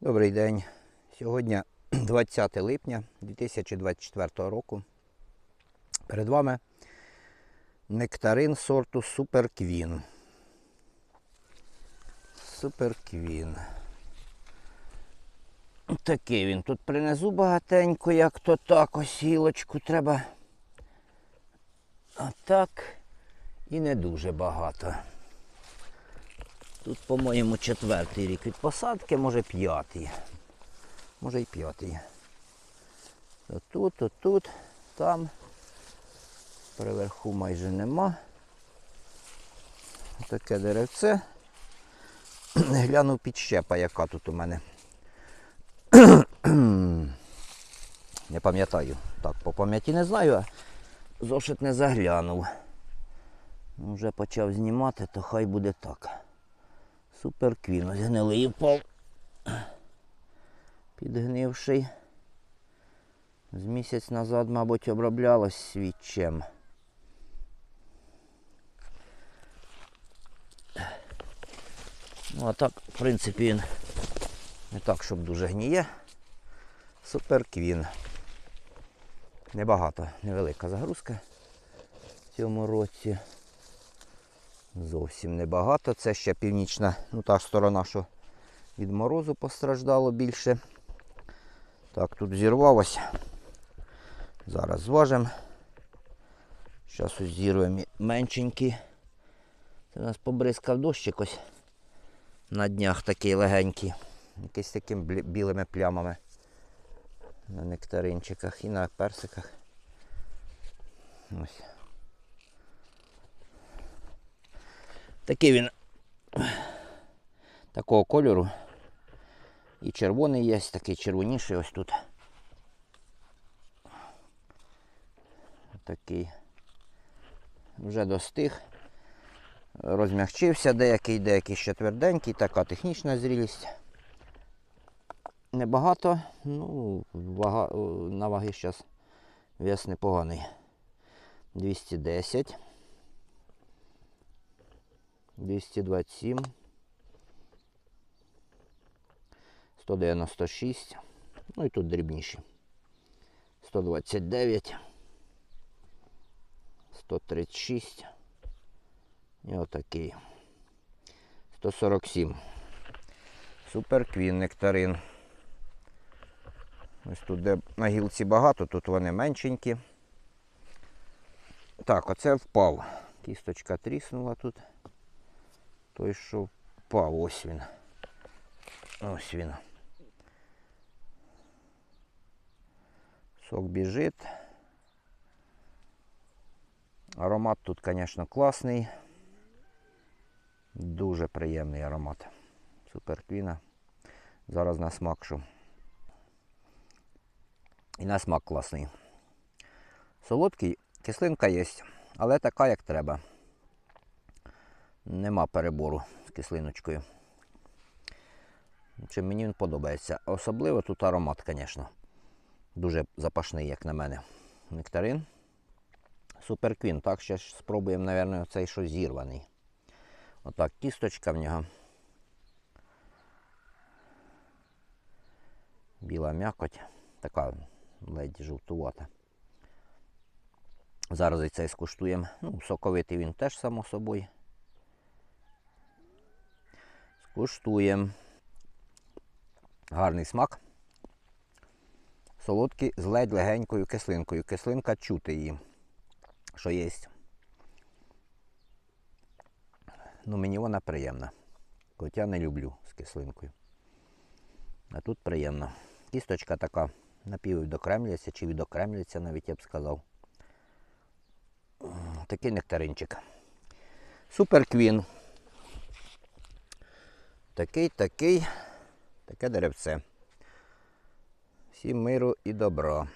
Добрий день. Сьогодні 20 липня 2024 року. Перед вами нектарин сорту Супер Квін. Супер Квін. Такий він тут принизу багатенько, як то так, ось гілочку треба. А так і не дуже багато. Тут, по-моєму, четвертий рік від посадки, може п'ятий. Може й п'ятий. Отут, отут, там. Приверху майже нема. Таке деревце. Глянув підщепа, яка тут у мене. Не пам'ятаю. Так, по пам'яті не знаю, а зошит не заглянув. Ну, Вже почав знімати, то хай буде так. Супер квін. Ось гнилий впав. Підгнивший. З місяць назад, мабуть, оброблялось свічем. Ну, а так, в принципі, він не так, щоб дуже гніє. Супер квін. Небагато, невелика загрузка в цьому році. Зовсім небагато. Це ще північна, ну та ж сторона, що від морозу постраждало більше. Так, тут зірвалося. Зараз зважимо. Зараз ось меншенькі. Це у нас побризкав дощик ось на днях такий легенький. Якийсь таким білими плямами на нектаринчиках і на персиках. Ось. Такий він такого кольору. І червоний є, такий червоніший ось тут. Такий вже достиг. Розмягчився деякий, деякий ще тверденький, така технічна зрілість. Небагато, ну, вага, на ваги зараз вес непоганий. 210. 227, 196, ну і тут дрібніші. 129, 136 і отакий. 147. Супер квін нектарин. Ось тут, де на гілці багато, тут вони меншенькі. Так, оце впав. Кісточка тріснула тут. Той, що впав, ось він. Ось він. Сок біжить. Аромат тут, звісно, класний. Дуже приємний аромат. Супер квіна. Зараз на смак що. І на смак класний. Солодкий, кислинка є, але така, як треба. Нема перебору з кислиночкою. Чим мені він подобається. Особливо тут аромат, звісно. Дуже запашний, як на мене. Нектарин. Суперквін. Так, ще спробуємо, мабуть, цей що зірваний. Отак, кісточка в нього. Біла м'якоть. Така ледь жовтувата. Зараз і цей скуштуємо. Ну, соковитий він теж, само собою. Куштуємо. Гарний смак. Солодкий з ледь легенькою кислинкою. Кислинка чути її, що є. Ну, мені вона приємна. Хоч я не люблю з кислинкою. А тут приємно. Кісточка така напіввідокремлюється чи відокремлюється, навіть я б сказав. Такий нектаринчик. Супер квін. Такий, такий, таке деревце. Всім миру і добра.